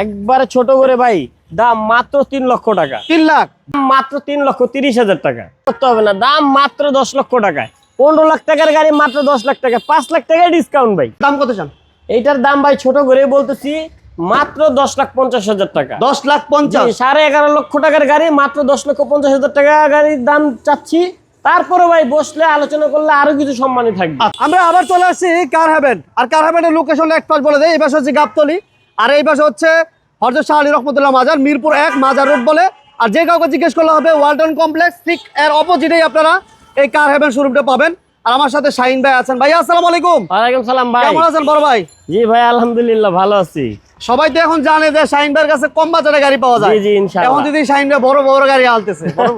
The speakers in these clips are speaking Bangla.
একবারে ছোট করে ভাই দাম মাত্র তিন লক্ষ টাকা। তিন লাখ? মাত্র তিন লক্ষ তিরিশ হাজার টাকা। করতে হবে না দাম মাত্র দশ লক্ষ টাকায়। পনেরো লাখ টাকার গাড়ি মাত্র দশ লাখ টাকা পাঁচ লাখ টাকায় ডিসকাউন্ট ভাই। দাম কত চান? এইটার দাম ভাই ছোট করে বলতেছি মাত্র দশ লাখ পঞ্চাশ হাজার টাকা। দশ লাখ পঞ্চাশ? সাড়ে এগারো লক্ষ টাকার গাড়ি মাত্র দশ লক্ষ পঞ্চাশ হাজার টাকা গাড়ির দাম চাচ্ছি। তারপরে ভাই বসলে আলোচনা করলে আরও কিছু সম্মানই থাকবে। আমরা আবার চলে আসছি কার হ্যাভেন আর কার হ্যাভেনের লোকেশন এক পাশ বলে দেয় এই পাশে হচ্ছে গাবতলি। আর এই পাশে হচ্ছে হরজত শাহ আলী রহমতুল্লাহ মাজার মিরপুর এক মাজার রোড বলে। আর যে কাউকে জিজ্ঞেস করলে হবে ওয়ালটন কমপ্লেক্স ঠিক এর অপোজিটেই আপনারা এই কার হ্যাভেন শোরুমটা পাবেন। আর আমার সাথে শাহিন ভাই আছেন। ভাই আসসালামু আলাইকুম। ওয়ালাইকুম সালাম ভাই। কেমন আছেন বড় ভাই? জি ভাই আলহামদুলিল্লাহ ভালো আছি। সবাই তো এখন জানে যে শাহিন ভাইয়ের কাছে কম বাজারে গাড়ি পাওয়া যায়। জি, জি, ইনশাআল্লাহ। এখন যদি শাহিন ভাই বড় বড় গাড়ি বড়।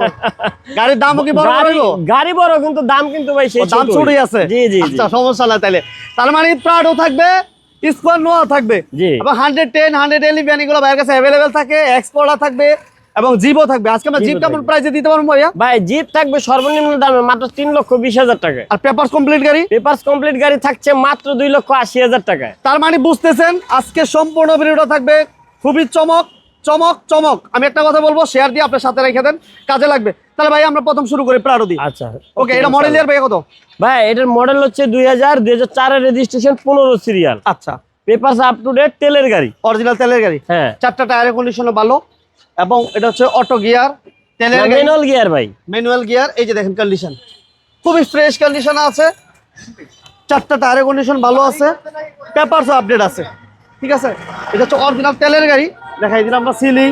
গাড়ির দামও কি বড় বড় গাড়ি বড় কিন্তু দাম কিন্তু ভাই সেই দাম ছোটই। আছে। জি জি আচ্ছা সমস্যা নাই তাইলে। তার মানে প্রাডো থাকবে স্কোয়ার নোয়া থাকবে। এবং হান্ড্রেড টেন হান্ড্রেড এলিভেন এগুলো ভাইয়ের কাছে অ্যাভেলেবেল থাকে এক্সপোর্টার থাকবে এবং জিপও থাকবে। আজকে আমরা জিপ কেমন। প্রাইসে দিতে পারব ভাইয়া? ভাই জিপ থাকবে সর্বনিম্ন দামে মাত্র তিন লক্ষ বিশ হাজার টাকা আর পেপার কমপ্লিট গাড়ি? পেপার কমপ্লিট গাড়ি থাকছে মাত্র দুই লক্ষ আশি হাজার টাকায়। তার মানে বুঝতেছেন আজকে সম্পূর্ণ ভিডিওটা থাকবে খুবই চমক। চমক চমক। আমি একটা কথা বলব শেয়ার দিয়ে আপনার সাথে রেখে দেন কাজে লাগবে। তাহলে ভাই আমরা প্রথম শুরু করি প্রাডো দিয়ে আচ্ছা ওকে এটা মডেল ইয়ার ভাই কত? ভাই এটার মডেল হচ্ছে দুই হাজার দুই হাজার চারের রেজিস্ট্রেশন পনেরো সিরিয়াল আচ্ছা। পেপারস আপ টু ডেট তেলের গাড়ি। অরিজিনাল তেলের গাড়ি? হ্যাঁ। চারটা টায়ারের কন্ডিশনও ভালো এবং এটা হচ্ছে অটো গিয়ার তেলের ম্যানুয়াল গিয়ার ভাই। ম্যানুয়াল গিয়ার এই যে দেখেন কন্ডিশন খুবই ফ্রেশ কন্ডিশন আছে। চারটা টায়ারের কন্ডিশন ভালো আছে। পেপারসও আপডেট আছে। ঠিক আছে? এটা হচ্ছে অরিজিনাল তেলের গাড়ি। দেখাই দিলাম আমরা সিলিং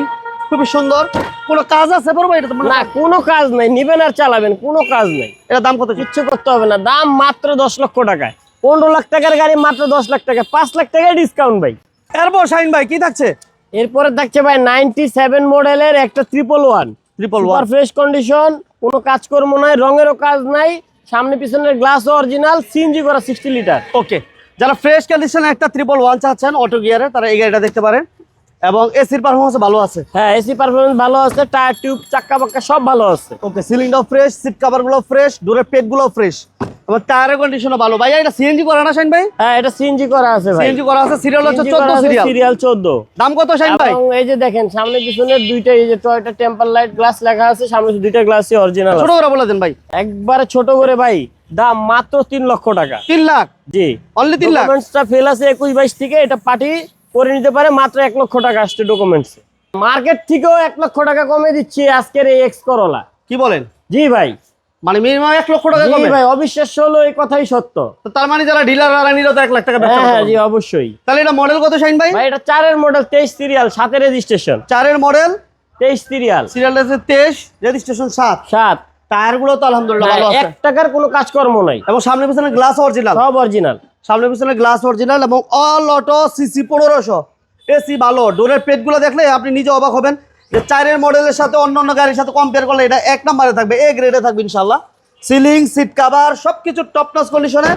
খুবই সুন্দর। কোনো কাজ আছে বলব এটা না কোনো কাজ নাই। নিবেন আর চালাবেন কোনো কাজ নাই। এটা দাম কত কিচ্ছু করতে হবে না। দাম মাত্র দশ লক্ষ টাকায়। পনেরো লাখ টাকার গাড়ি মাত্র দশ লাখ টাকা পাঁচ লাখ টাকায় ডিসকাউন্ট ভাই। এরপর শাহিন ভাই কি থাকছে? এরপরে থাকছে ভাই নাইনটি সেভেন মডেলের একটা triple one triple super one fresh condition কোনো কাজকর্ম নাই রঙেরও কাজ নাই সামনে পিছনের গ্লাস অরিজিনাল সিএনজি করা সিক্সটি লিটার ওকে যারা ফ্রেশ কন্ডিশনে একটা ট্রিপল ওয়ান চাচ্ছেন অটো গিয়ারে তারা এই গাড়িটা দেখতে পারেন। এবং এসির পারফরমেন্স ভালো আছে? হ্যাঁ এসি পারফরমেন্স ভালো আছে টায়ার টিউব চাক্কা বাক্কা সব ভালো আছে। ওকে সিলিংটাও ফ্রেশ সিট কাভারগুলো ফ্রেশ ডোরের পেটগুলো ফ্রেশ এবং টায়ারের কন্ডিশনও ভালো। ভাই এটা সিএনজি করা না শাহিন ভাই? হ্যাঁ এটা সিএনজি করা আছে ভাই। সিএনজি করা আছে সিরিয়াল হচ্ছে 14 সিরিয়াল সিরিয়াল 14 দাম কত শাহিন ভাই? এবং এই যে দেখেন সামনে পিছনে দুইটা এই যে টয়টা টেম্পার লাইট গ্লাস লেখা আছে সামনে দুইটা গ্লাসই অরিজিনাল ছোট করে বলে দেন ভাই। একবারে ছোট করে ভাই দাম মাত্র তিন লক্ষ টাকা। তিন লাখ? জি। অনলি তিন লাখ? ডকুমেন্টসটা ফেল আছে একুশ বাইশ থেকে এটা পার্টি করে নিতে পারে মাত্র এক লক্ষ টাকা আসছে ডকুমেন্টস মার্কেট থেকেও এক লক্ষ টাকা কমে দিচ্ছি আজকের এই এক্স করলা কি বলেন? জি ভাই। মানে মিনিমাম এক লক্ষ টাকা কমে? ভাই অবিশ্বাস্য হলো এই কথাই সত্য। তো তার মানে যারা ডিলার আর নিল তো এক লাখ টাকা হ্যাঁ হ্যাঁ জি অবশ্যই। তাহলে এটা মডেল কত শাহিন ভাই? ভাই এটা চারের মডেল তেইশ সিরিয়াল সাতের রেজিস্ট্রেশন চারের মডেল তেইশ সিরিয়াল সিরিয়াল আছে তেইশ রেজিস্ট্রেশন সাত। সাত। টায়ারগুলো তো আলহামদুলিল্লাহ ভালো আছে। এক টাকার কোনো কাজকর্ম নাই। এবং সামনে পিছনে গ্লাস অরিজিনাল সব অরিজিনাল সামনে পিছনে গ্লাস অরিজিনাল এবং অল অটো সিসি পনেরোশো। এসি ভালো। ডোরের পেটগুলো দেখলে আপনি নিজে অবাক হবেন যে চারের মডেলের সাথে অন্য অন্য গাড়ির সাথে কম্পেয়ার করলে এটা এক নম্বরে থাকবে এ গ্রেডে থাকবে ইনশাল্লাহ সিলিং সিট কাভার সব কিছু টপ নস কন্ডিশনে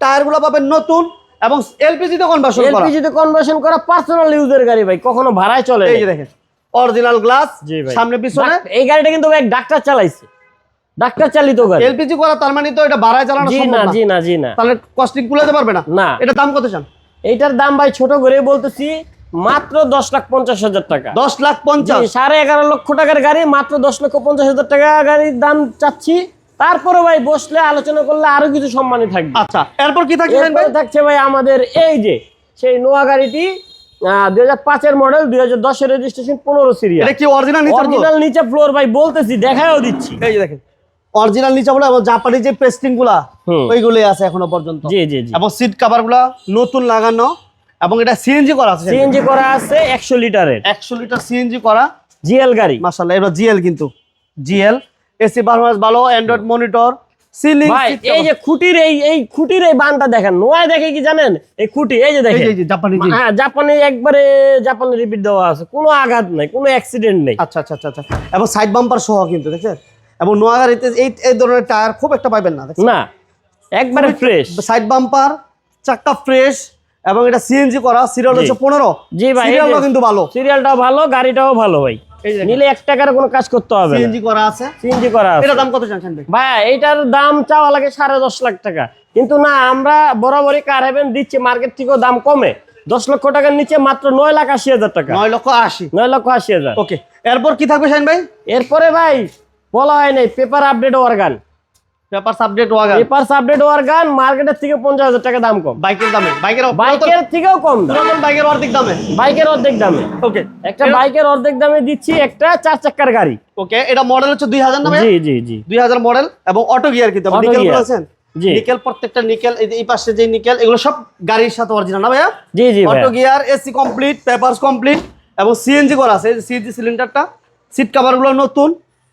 টায়ারগুলো পাবেন নতুন এবং এলপিজি তো কনভার্সন করা। এলপিজি তে কনভার্সন করা পার্সোনাল ইউজের গাড়ি ভাই কখনো ভাড়ায় চলে এই যে দেখেন অরিজিনাল গ্লাস সামনে পিছনে। এই গাড়িটা কিন্তু এক ডাক্তার চালাইছে। ডাক্তার চালিত গাড়ি। এলপিজি করা তার মানে তো এটা ভাড়ায় চালানো সম্ভব না জি না জি না। তাহলে কস্টিং কুলাতে পারবে না? না। এটা দাম কত চান? এইটার দাম ভাই ছোট করে বলতেছি মাত্র দশ লাখ পঞ্চাশ হাজার টাকা। দশ লাখ পঞ্চাশ? সাড়ে এগারো লক্ষ টাকার গাড়ি মাত্র দশ লক্ষ পঞ্চাশ হাজার টাকা গাড়ির দাম চাচ্ছি। তারপরে ভাই বসলে আলোচনা করলে আরও কিছু সম্মানই থাকবে। আচ্ছা এরপর কি থাকছে ভাই? থাকছে ভাই আমাদের এই যে সেই নোয়া গাড়িটি দুই হাজার পাঁচের মডেল দুই হাজার দশের রেজিস্ট্রেশন পনেরো সিরিয়াল এটা কি অরিজিনাল নিচে অরিজিনাল নিচে ফ্লোর ভাই বলতেছি দেখাও দিচ্ছি। এই যে দেখেন। অরিজিনাল নিচে বলে এবং জাপানি যে পেস্টিংগুলা। ওইগুলোই আছে এখনও পর্যন্ত। জি জি এবং সিট কাভারগুলা নতুন লাগানো এবং এটা সিএনজি করা আছে সিএনজি করা আছে একশো লিটারের। একশো লিটার সিএনজি করা। জিএল গাড়ি। মাসাল্লাহ এটা জিএল কিন্তু। জিএল এসি পারফরমেন্স ভালো অ্যান্ড্রয়েড মনিটর সিলিং ভাই এই যে খুঁটির এই এই খুঁটির এই বানটা দেখেন নোয়ায় দেখে কি জানেন? এই খুঁটি এই যে দেখেন। এই যে জাপানি জি হ্যাঁ জাপানে একবারে জাপানে রিপিট দেওয়া আছে কোনো আঘাত নাই কোনো অ্যাক্সিডেন্ট নেই। আচ্ছা আচ্ছা আচ্ছা আচ্ছা। এবং সাইড বাম্পার সহ কিন্তু দেখছেন? এবং নোয়া গাড়িতে এই এই ধরনের টায়ার খুব একটা পাইবেন না না একবারে ফ্রেশ সাইড বাম্পার চাক্কা ফ্রেশ এবং এটা সিএনজি করা সিরিয়াল হচ্ছে পনেরো। জি ভাই, যে- কিন্তু ভালো। সিরিয়ালটাও ভালো গাড়িটাও ভালো ভাই। নিলে এক টাকার কোনো কাজ করতে হবে সিএনজি করা আছে। সিএনজি করা আছে। এটা দাম কত জানছেন ভাই? ভাই এইটার দাম চাওয়া লাগে সাড়ে দশ লাখ টাকা। কিন্তু না আমরা বরাবরই কার হেভেন দিচ্ছি মার্কেট থেকেও দাম কমে। দশ লক্ষ টাকার নিচে মাত্র নয় লাখ আশি হাজার টাকা। নয় লক্ষ আশি। নয় লক্ষ আশি হাজার। ওকে এরপর কি থাকবে শাহিন ভাই? এরপরে ভাই বলা হয় নাই পেপার আপডেট ওয়ারগান পেপার সাবজেক্ট ওয়াগান পেপার আপডেট ওয়ারগান মার্কেটের থেকে পঞ্চাশ হাজার টাকা দাম কম। বাইকের দামে। বাইকের বাইকের থেকেও কম দাম। পুরাতন বাইকের অর্ধেক দামে। বাইকের অর্ধেক দামে। ওকে একটা বাইকের অর্ধেক দামে দিচ্ছি একটা চার চাকার গাড়ি। ওকে এটা মডেল হচ্ছে দুই হাজার নামে? জি জি জি। দুই হাজার মডেল এবং অটো গিয়ার কিন্তু Auto নিকেল। বলেছেন নিকেল প্রত্যেকটা নিকেল এই যে পাশে যে নিকেল এগুলো সব গাড়ির সাথে অরিজিনাল না ভাইয়া? জি জি auto gear AC complete papers complete এবং সিএনজি করা আছে। সিএনজি সিলিন্ডারটা সিট কাভারগুলো নতুন।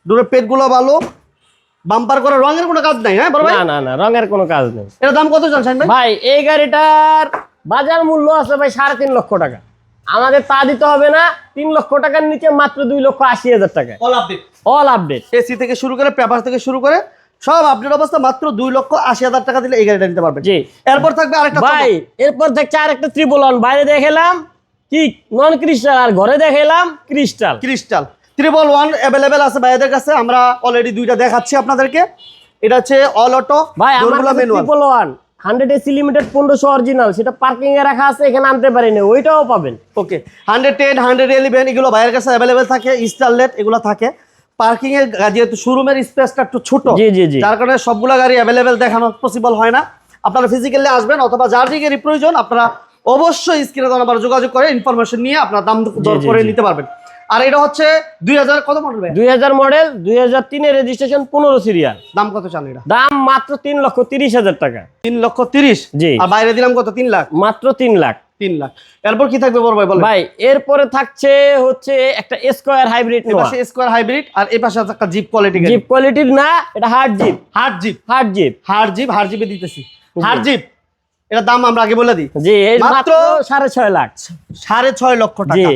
ডোরের পেটগুলো ভালো বাম্পার করা রঙের কোনো কাজ নাই হ্যাঁ না না না রঙের কোনো কাজ নেই। এটার দাম কত জানছেন ভাই? ভাই এই গাড়িটার বাজার মূল্য আছে ভাই সাড়ে তিন লক্ষ টাকা। আমাদের তা দিতে হবে না তিন লক্ষ টাকার নিচে মাত্র দুই লক্ষ আশি হাজার টাকা। All update all update AC থেকে শুরু করে পেপার থেকে শুরু করে সব আপডেট অবস্থা মাত্র দুই লক্ষ আশি হাজার টাকা দিলে এই গাড়িটা নিতে পারবেন। জি। এরপর থাকবে আরেকটা ভাই এরপর দেখছে আরেকটা ত্রিপল বাইরে দেখালাম কি নন ক্রিস্টাল আর ঘরে দেখালাম crystal crystal triple one available আছে ভাইদের কাছে। আমরা অলরেডি দুইটা দেখাচ্ছি আপনাদেরকে। এটা হচ্ছে অল অটো ভাই আমার triple one hundred AC limited পনেরোশো অরিজিনাল সেটা পার্কিং এ রাখা আছে এখানে আনতে পারিনি ওইটাও পাবেন। Okay hundred ten hundred eleven এগুলো ভাইয়ের কাছে অ্যাভেলেবেল থাকে স্টারলেট এগুলো থাকে। পার্কিং এর যেহেতু শোরুমের স্পেসটা একটু ছোট জি, জি, জি। যার কারণে সবগুলো গাড়ি অ্যাভেলেবেল দেখানো পসিবল হয় না। আপনারা ফিজিক্যালি আসবেন অথবা যার গাড়ি প্রয়োজন আপনারা অবশ্যই স্ক্রিনে নাম্বার যোগাযোগ করে ইনফরমেশন নিয়ে আপনারা দাম দর করে নিতে পারবেন। আর এটা হচ্ছে দুই হাজার কত মডেল ভাই দুই হাজার মডেল দুই হাজার তিনের রেজিস্ট্রেশন পনেরো সিরিয়াল দাম কত চান এটা? দাম মাত্র তিন লক্ষ তিরিশ হাজার টাকা। তিন লক্ষ তিরিশ? জি। আর বাইরে দিলাম কত? তিন লাখ? মাত্র তিন লাখ। তিন লাখ। এরপর কি থাকবে বড় ভাই বলেন? ভাই এরপরে থাকছে হচ্ছে একটা স্কোয়ার হাইব্রিড পাশে স্কোয়ার হাইব্রিড আর এই পাশে একটা জিপ কোয়ালিটি জিপ কোয়ালিটির না এটা hard jeep hard jeep hard jeep hard jeep hard জিপে দিতেছি। হার্ড জিপ এটা দাম আমরা আগে বলে দিই। জি মাত্র মাত্র সাড়ে ছয় লাখ। সাড়ে ছয় লক্ষ টাকা।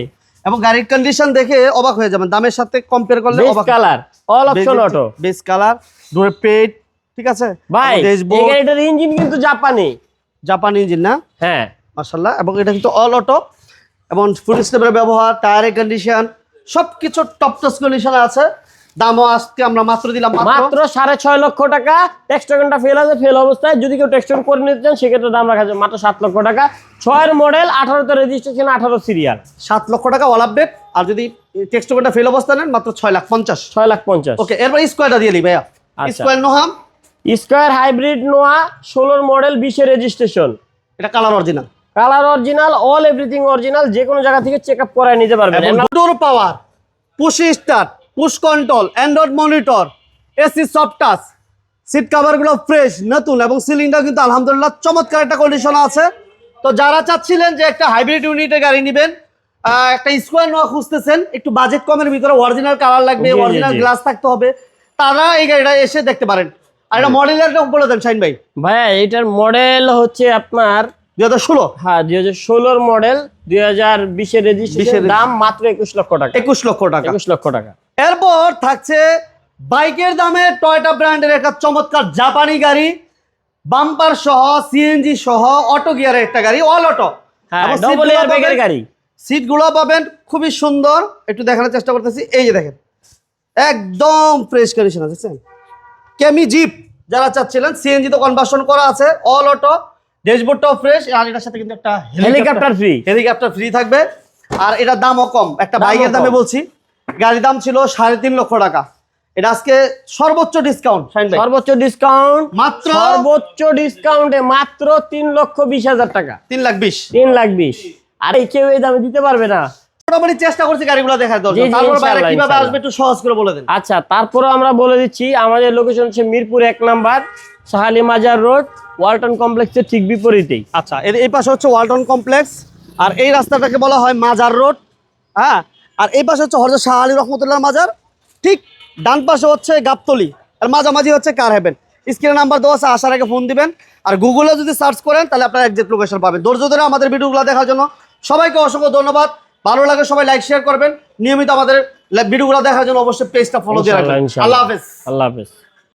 এবং গাড়ির কন্ডিশন দেখে অবাক হয়ে যাবেন। দামের সাথে কম্পেয়ার করলে অবাক colour all option auto base colour door পেট ঠিক আছে? ভাই এই গাড়িটার ইঞ্জিন কিন্তু জাপানি। জাপানি ইঞ্জিন না? হ্যাঁ। মাশাআল্লাহ এবং এটা কিন্তু অল অটো এবং ফুল স্টেপের ব্যবহার টায়ারের কন্ডিশন সবকিছু টপ টস কন্ডিশনে আছে। দামও আজকে আমরা মাত্র দিলাম মাত্র সাড়ে ছয় লক্ষ টাকা। টেক্সটনটা ফেল আছে ফেল অবস্থায়। যদি কেউ টেক্সটন করে নিতে চান সেক্ষেত্রে দাম রাখা যায় মাত্র সাত লক্ষ টাকা। ছয়ের মডেল আঠারোতে রেজিস্ট্রেশন আঠারো সিরিয়াল সাত লক্ষ টাকা অল আপডেট আর যদি টেক্সট পেপারটা ফেল অবস্থা নেন মাত্র ছয় লাখ পঞ্চাশ। ছয় লাখ পঞ্চাশ। ওকে এরপর স্কোয়ারটা দিয়ে দিই ভাইয়া। আচ্ছা। স্কোয়ার নোহাম। স্কোয়ার হাইব্রিড নোয়া ষোলোর মডেল বিশের রেজিস্ট্রেশন এটা colour original colour original all everything original যে কোনো জায়গা থেকে চেক আপ করায় নিতে পারবেন। Door power push start push control Android monitor AC soft touch seat কাভারগুলো fresh নতুন এবং সিলিংটা কিন্তু আলহামদুলিল্লাহ চমৎকার একটা কন্ডিশন আছে। তো যারা চাচ্ছিলেন যে একটা হাইব্রিড ইউনিটে গাড়ি নেবেন একটা স্কোয়ার নোয়া খুঁজতেছেন একটু বাজেট কমের ভিতরে অরিজিনাল কালার লাগবে অরিজিনাল গ্লাস থাকতে হবে তারা এই গাড়িটা এসে দেখতে পারেন। আর এটা মডেলের বলে দেন শাইন ভাই। ভাইয়া এটার মডেল হচ্ছে আপনার দুই হাজার ষোলো। হ্যাঁ দুই হাজার ষোলোর মডেল দুই হাজার বিশের 20 রেজিস্ট্রেশন দাম মাত্র একুশ লক্ষ টাকা। একুশ লক্ষ টাকা। একুশ লক্ষ টাকা। এরপর থাকছে বাইকের দামে টয়টা ব্র্যান্ডের একটা চমৎকার জাপানি গাড়ি বাম্পার সহ সিএনজি সহ অটো গিয়ারের একটা গাড়ি অল অটো হ্যাঁ ব্যাগের গাড়ি। সিটগুলো পাবেন খুবই সুন্দর। একটু দেখানোর চেষ্টা করতেছি। এই যে দেখেন একদম ফ্রেশ কন্ডিশন আছে কেমি জিপ যারা চাচ্ছিলেন সিএনজি তো কনভার্সন করা আছে অল অটো ড্যাশবোর্ডটাও ফ্রেশ আর এটার সাথে কিন্তু একটা হেলিকপ্টার ফ্রি হেলিকপ্টার ফ্রি থাকবে। আর এটার দামও কম একটা বাইকের দামে বলছি। গাড়ির দাম ছিল সাড়ে তিন লক্ষ টাকা। এটা আজকে সর্বোচ্চ ডিসকাউন্ট সর্বোচ্চ ডিসকাউন্ট মাত্র সর্বোচ্চ ডিসকাউন্টে মাত্র তিন লক্ষ বিশ হাজার টাকা। তিন লাখ বিশ। তিন লাখ বিশ। আর এই কেউ এই দামে দিতে পারবে না। মোটামুটি চেষ্টা করছি গাড়িগুলো দেখার দরকার। তারপর বাইরে কীভাবে আসবে একটু সহজ করে বলে দেন। আচ্ছা তারপরে আমরা বলে দিচ্ছি আমাদের লোকেশন হচ্ছে মিরপুর এক নাম্বার সাহালি মাজার রোড ওয়ালটন কমপ্লেক্সের ঠিক বিপরীতেই। আচ্ছা এর এই পাশে হচ্ছে ওয়ালটন কমপ্লেক্স আর এই রাস্তাটাকে বলা হয় মাজার রোড। হ্যাঁ আর এই পাশে হচ্ছে হরজা শাহ আলী রহমতুল্লাহ মাজার। ঠিক ডান পাশে হচ্ছে গাবতলি। আর মাঝামাঝি হচ্ছে কার হেভেন স্ক্রিনে নাম্বার দেওয়া আছে আসার আগে ফোন দিবেন। আর গুগলে যদি সার্চ করেন তাহলে আপনারা একজেক্ট লোকেশন পাবেন। ধৈর্য ধরে আমাদের ভিডিওগুলো দেখার জন্য সবাইকে অসংখ্য ধন্যবাদ। ভালো লাগে সবাই লাইক শেয়ার করবেন। নিয়মিত আমাদের ভিডিওগুলো দেখার জন্য অবশ্যই পেজটা ফলো দিয়ে রাখবেন। আল্লাহ হাফেজ। আল্লাহ হাফেজ।